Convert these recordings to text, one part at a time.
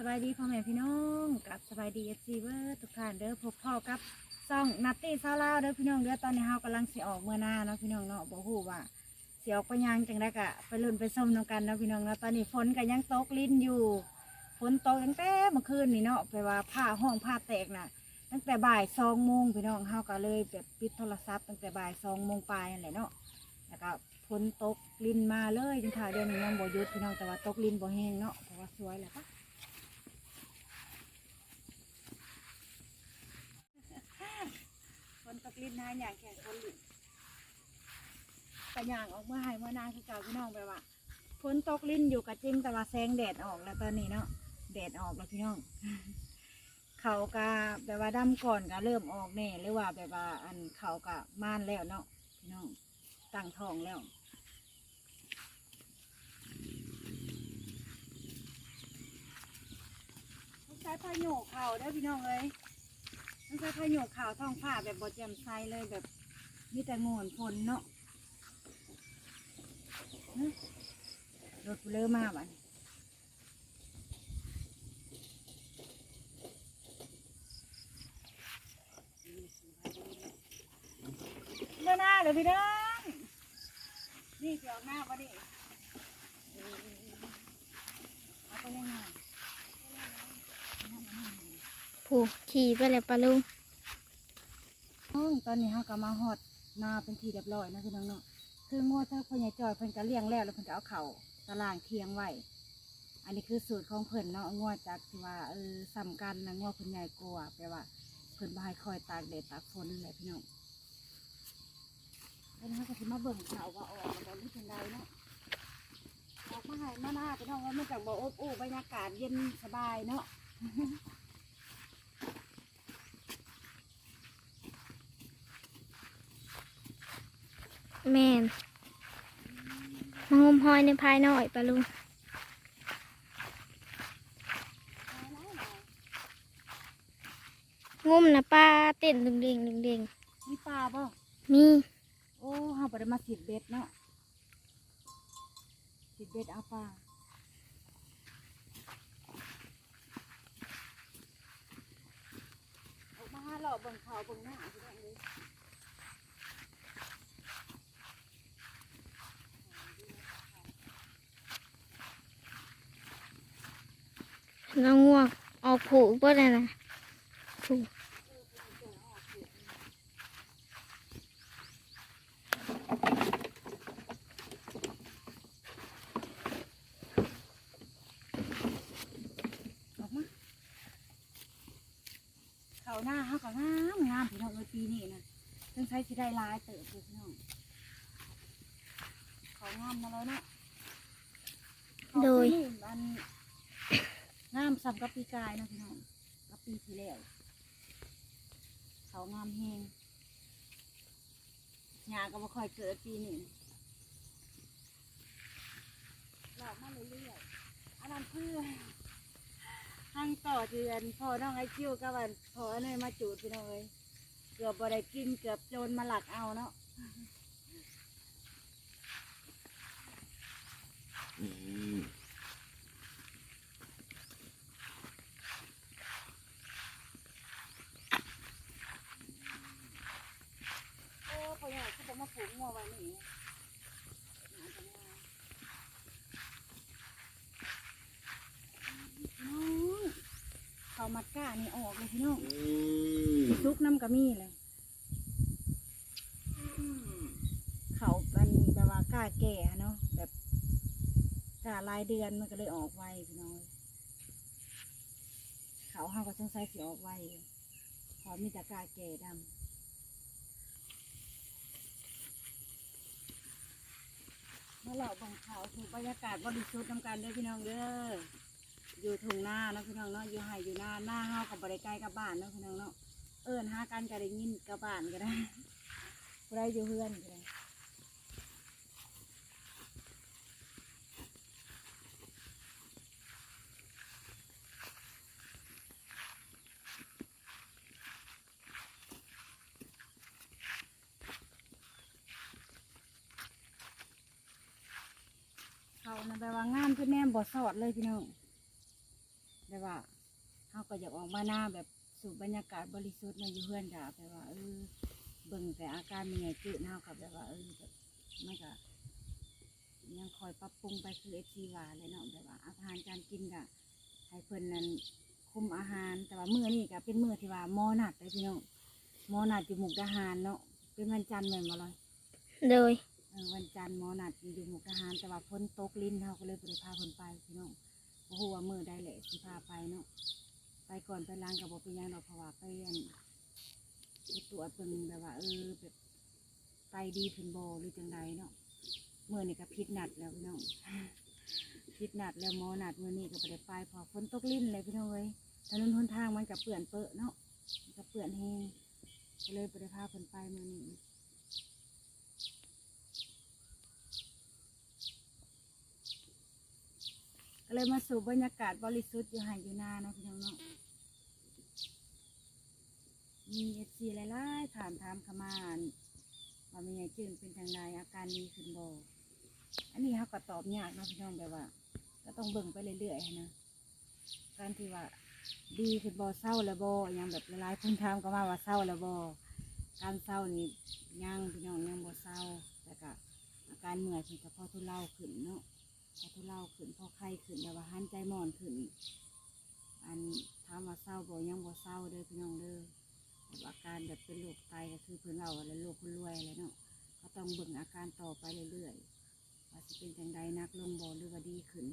สบายดีพ่อแม่พี่น้องกับสบายดีเอฟซีเวอร์ทุกท่านเด้อพบพ่อกับซ่องนัตตี้ซาลาวเด้อพี่น้องเด้อตอนนี้เฮากำลังสิออกเมื่อหน้าเนาะพี่น้องเนาะบ่ฮู้ว่าสิออกไปยังจังได๋กะไปลุ้นไปส้มนำกันเนาะพี่น้องเนาะตอนนี้ฝนก็ยังตกลิ้นอยู่ฝนตกตั้งแต่เมื่อคืนนี่เนาะไปว่าผ้าห้องผ้าแตกน่ะ ตั้งแต่บ่ายสองโมงพี่น้องเฮาก็เลยแบบปิดโทรศัพท์ตั้งแต่บ่ายสองโมงปลายนั่นแหละเนาะแล้วก็ฝนตกลิ้นมาเลยจนถ่ายเดือนนี้ยังบ่หยุดพี่น้องแต่ว่าตกลิ้นบ่แห้งเนาะเพราะว่าสวยแหละปะ นตกลิ้นหาอย่างแข่งคนหลิ้นกระย่างออกเมื่อไหร่เมื่อนานคือเก่าพี่น้องไปว่าฝนตกลิ้นอยู่กับจริงแต่ว่าแสงแดดออกแล้วตอนนี้เนาะแดดออกแล้วพี่น้อง เขากะแบบว่าดำก่อนก็เริ่มออกแน่หรือว่าแบบว่าอันเขากะม่านแล้วเนาะพี่น้องตั้งท้องแล้วต้องใช้พายุเข่าได้พี่น้องเลย มันจะพายุข่าวท้องฟ้าแบบบดแจ่มใสเลยแบบมีแต่โงนฝนเนาะฮะรถเลอมากอะเมื่อหน้าเลยพี่น้องนี่เกี่ยวหน้าปะดิเอาไปยังไง ผูขี่ไปเลยปลาลุงตอนนี้เขาก็มาหอดนาเป็นทีเรียบร้อยนะพี่น้องเนาะคืองวดถ้าพ่อใหญ่จอยเพิ่นก็เลี้ยงแล้วแล้วเพิ่นก็เอาเข่าตารางเคียงไว้อันนี้คือสูตรของเพิ่นเนาะงวดจากที่ว่าเออสำคัญนะงวดเพิ่นใหญ่กว่าแปลว่าเพิ่นบ่ให้คอยตากแดดตากฝนนั่นแหละพี่น้องแล้วเขาก็สิมาเบิ่งข่าว่าออกมาเป็นไรเนาะออกมาให้มาหน้าพี่น้องว่ามันจากบ่อบอู้บรรยากาศเย็นสบายเนาะ แม่นมางมหอยในภายหน่อยปลาลุงงมนะป้าเต้นดึงเด้งดึงเด้งมีปลาบ่มีโอ้เฮาบ่ได้มาสิดเบ็ดเนาะสิดเบ็ดเอาปลาออกมาหาหล่อเบิ่งเขาวเบิ่งหน้าพี่น้องเลย น้องง่วงออกผูกบ่ได้นะผูกออกมาเขาหน้าเฮาก็งามงามพี่น้องเอ้ยปีนี้นะซึ่งใช้สิได้หลายเติบอยู่พี่น้องเขางามมาแล้วเนาะเขาปีนี้อัน งามซ้ำกับปีกายนะพี่น้องกับปีที่แล้วเขางามแฮงหญ้าก็บ่ค่อยเกิดปีนี้หลอกมาเรื่อยๆอันนั้นคือหั่งต่อเดือนพอน้องไอคิวกับวันพอเนยมาจูดพี่น้องเอ้ยเกือบบ่ได้กินเกือบโจรมาหลักเอาเนาะโอ้พอใหญ่เขาบอกมาผูก งัวไว้นี่น้องเขามัดก้านี่ออกเลยพี่น้องซุกน้ำกระมี่เลยเขาเป็นแบบว่าก้าแก่เนาะแบบก้ารายเดือนมันก็เลยออกไวพี่น้องเขาห้าก็ต้องใส่สีออกไวอยู่เพอมีแต่ก้าแก่ดำ มาเหล่าบังเขาถูกบรรยากาศบริสุทธิ์นำกันเด้อพี่น้องเด้ออยู่ถุงหน้าเนาะพี่น้องเนาะอยู่ไห่อยู่นาหน้าเฮากับบริใกล้กับบ้านเนาะพี่น้องเนาะเอิญหากันก็ได้ยินกับบ้านก็ได้ไรอยู่เพื่อนก็ได้ แปลว่างามคือแนมบ่สอดเลยพี่น้องแบบว่าเฮาก็อยากออกมาหน้าแบบสูบบรรยากาศบริสุทธิ์เนาะอยู่เพื่อนจ้ะแบบว่าเออเบิ่งแต่อาการมันใหญ่จืดเฮากับแบบว่าเออแบบมันก็ยังคอยปรับปรุงไปคือเอซีว่าเลยเนาะแบบว่าอาหารการกินก็ให้เพิ่นนั้นคุมอาหาร แต่ว่ามื้อนี้ก็เป็นมื้อที่ว่าหมอนัดเลยพี่น้องหมอนัดอยู่หมุกดาหารเนาะเป็นวันจันทร์แม่นบ่ลอยโดยเออ วันจันทร์หมอนัดอยู่หมุกดาหารแต่ว่าฝนตกลิ้นเขาก็เลยบ่ไปพาเพิ่นไปพี่น้องบ่ฮู้ว่ามือใดแหละสิพาไปเนาะไปก่อนไปล้างกับบ่เป็นหยังเพราะว่าไปอันไปตรวจเบิ่งแบบว่าเออแบบไตดีขึ้นบ่หรือจังใดเนาะมื้อนี้ก็ผิดนัดแล้วพี่น้องผิดนัดแล้วหมอนัดมื้อนี้ก็บ่ได้ไปพอฝนตกลิ้นเลยพี่น้องเอ้ยถนนหนทางมันก็เปื้อนเปอะเนาะมันก็เปื้อนแฮงก็เลยบ่ได้พาเพิ่นไปมื้อนี้ เลยมาสู่บรรยากาศบริสุทธิ์อยู่หางอยู่นาเนาะพี่น้องเนาะมีเอฟซีหลายๆถามถามขมานว่ามีไงจืนเป็นทางใดอาการดีขึ้นบ่อันนี้เขาก็ตอบยากเนาะพี่น้องแบบว่า ก็ต้องเบิ่งไปเรื่อยๆนะการที่ว่าดีขึ้นบ่เศร้าแล้วบ่อยังแบบหลายๆคนถามก็มาว่าเศร้าแล้วบ่การเศร้านี่ยังพี่น้องยังบ่เศร้าแต่ก็อาการเหนื่อยที่ก็พอทุเลาขึ้นเนาะ พอทุเลาขึ้นพอไข้ขึ้นแต่ว่าหันใจหมอนขึ้น อันถามว่าเศร้าบ่ยังบ่เศร้าเด้อพี่น้องเด้อแบบอาการแบบเป็นโรคไตก็คือเพิ่นเราอะไรโรคคนรวยอะไรเนาะก็ต้องเบิ่งอาการต่อไปเรื่อยๆว่าสิเป็นจังใดนักลงบ่หรือว่าดีขึ้น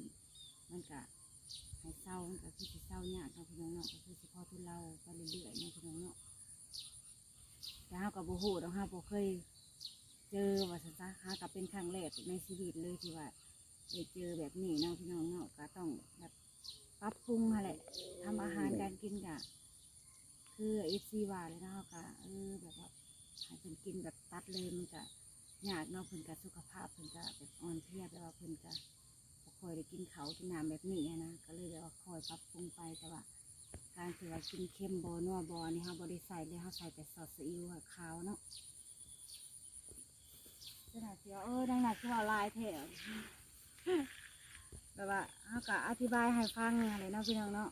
มันก็ให้เศร้ามันก็คือสิเศร้ายากเนาะพี่น้องเนาะก็คือสิพอทุเลาไปเรื่อยๆเนาะพี่น้องเนาะแต่เฮาก็บ่ฮู้ดอกเฮาบ่เคย เจอว่าซั่นซะเฮาก็เป็นครั้งแรกในชีวิตเลยที่ว่า ได้เจอแบบนี้เนาะพี่น้องเนาะก็ต้องแบบปรับปรุงนั่นแหละทำอาหารการกินกะคือเอฟซีว่าเลยเนาะก็เออแบบว่าให้เพิ่นกินแบบตัดเลยมันก็ยากเนาะเพิ่นก็สุขภาพเพิ่นก็แบบอ่อนเพลียแบบว่าเพิ่นก็บ่ค่อยได้กินเขากินน้ำแบบนี้นะก็เลยแบบว่าคอยปรับปรุงไปแต่ว่า การที่ว่ากินเค็มบ่นัวบ่นี่ฮาบ่ได้ใส่เลยฮาใส่แต่ซอสซีอิ๊วขาวเนาะขนาดเสียวเออดังนั้นคือว่าลายแถว แบบว่าเขาก็อธิบายให้ฟังอะไรเนาะพี่น้องเนาะ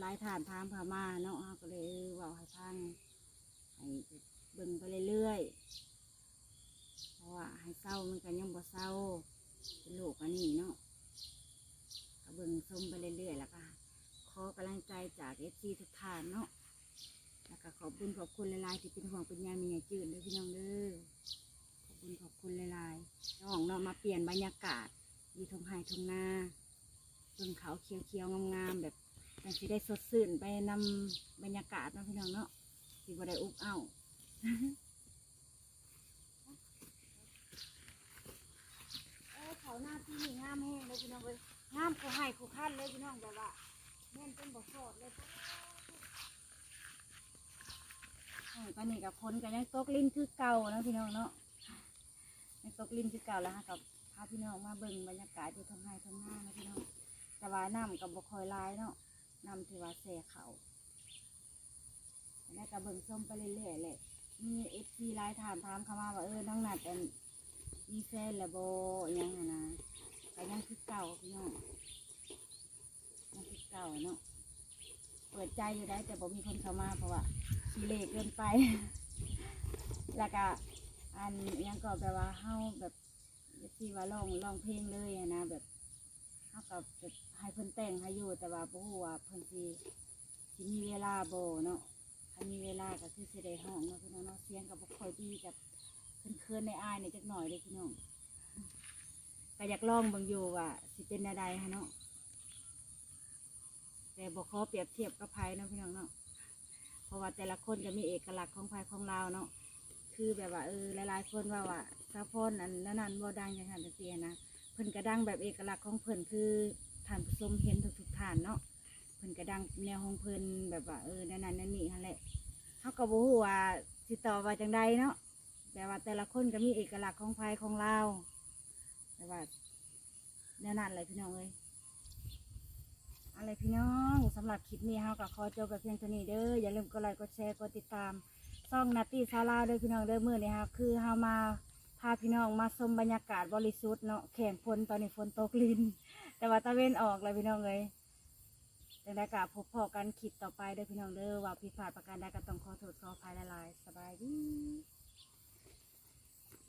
หลายฐานทางพามาเนาะเขาก็เลยเว่าให้ฟังให้เบิ่งไปเรื่อยๆเพราะว่าให้เศร้ามันก็ยังบ่เศร้าเป็นโรคอันนี้เนาะก็เบิ่งชมไปเรื่อยๆแล้วก็ขอกำลังใจจากเอฟซีทุกท่านเนาะแล้วก็ขอบคุณขอบคุณหลายๆที่เป็นห่วงเป็นใยมีใหญ่จืดเด้อพี่น้องเด้อขอบคุณขอบคุณหลายๆน้องเนาะมาเปลี่ยนบรรยากาศ อยู่ทงไห้ทงนาต้นเขาเขียวๆงามๆแบบจังสิได้สดชื่นไปนำบรรยากาศเนาะพี่น้องเนาะสิบ่ได้อุบเอา้า เออเขาหน้าที่นี่งามแห้งเลยพี่น้องเลยงามกูให้กูขั้นเลยพี่น้องแบบว่าแม่นเป็นบ่อสดเลยเออตอนนี้กับพ้นกันยังตกลิ้นคือเก่านะพี่น้องเนาะยังตกลิ้นคือเก่าแล้วฮะกับ พาพี่น้องมาเบิ่งบรรยากาศอยู่ทางไห้ทางหน้านะพี่น้องแต่ว่าน้ำกับบกคอยลายเนาะน้ำที่ว่าแสเขาแล้วก็เบิ่งส้มไปเรื่อยๆแหละมีเอฟซีไลน์ถามถามเข้ามาว่าเออน้องหนัดอันมีแฟนแล้วโบอหยังอะนะก็ยังคือเก่าพี่น้องยังคือเก่าเนาะเปิดใจอยู่ได้แต่บ่มีคนเข้ามาเพราะว่าขี้เละเกินไป แล้วก็อันยังก็แบบว่าเฮาแบบ ที่ว่าร้องร้องเพลงเลยอะนะแบบเขากับให้เพิ่นแต่งให้อยู่แต่ว่าบ่ฮู้ว่าเพิ่นสิสิมีเวลาบ่เนาะถ้ามีเวลาก็คือสิได้ห้องเนาะพี่น้องเนาะเสียงก็บ่ค่อยดีกับเคินๆในอายนี่จักหน่อยเลยพี่น้องก็อยากลองเบิ่งอยู่ว่าสิเป็นแนวใดฮะเนาะแต่บ่ขอเปรียบเทียบกับไผเนาะพี่น้องเนาะเพราะว่าแต่ละคนก็มีเอกลักษณ์ของไผของเราเนาะคือแบบว่าเออหลายๆคนว่าว่า ซาพอนอันนั้นนันบ่ดังอย่างนั้นจังซี่นะเพิ่นกระดังแบบเอกลักษณ์ของเพิ่นคือท่านผู้ชมเห็นทุกๆท่านเนาะเพิ่นกระดังแนวของเพิ่นแบบว่าเออนั่นนั่นนั่นนี่นั่นแหละเฮาก็บ่ฮู้ว่าสิต่อว่าจังใดเนาะแต่ว่าแต่ละคนก็มีเอกลักษณ์ของภายของเราแต่ว่าแนวนั้นเลยพี่น้องเอ้ยอะไรพี่น้องสำหรับคลิปนี้เฮาก็ขอจบไปเพียงเท่านี้เด้ออย่าลืมกดไลค์กดแชร์กดติดตามซ่องนาตี้ซาลาด้อพี่น้องเด้อมื้อนี้ค่ะคือเฮามา พาพี่น้องมาชมบรรยากาศบริสุทธิ์เนาะแข่งฝนตอนนี้ฝนตกลิน แต่ว่าตะเวนออกเลยพี่น้องเลยบรรยากาศพบพอกันขิดต่อไปเด้อพี่น้องเด้อว่าผิดพาดประการใดก็ต้องขอถอดขออภัยหลายสบายดี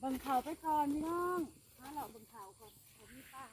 บังเขาไปก่อนพี่น้องมาหลอกบังเขาก่อนผมมีป้า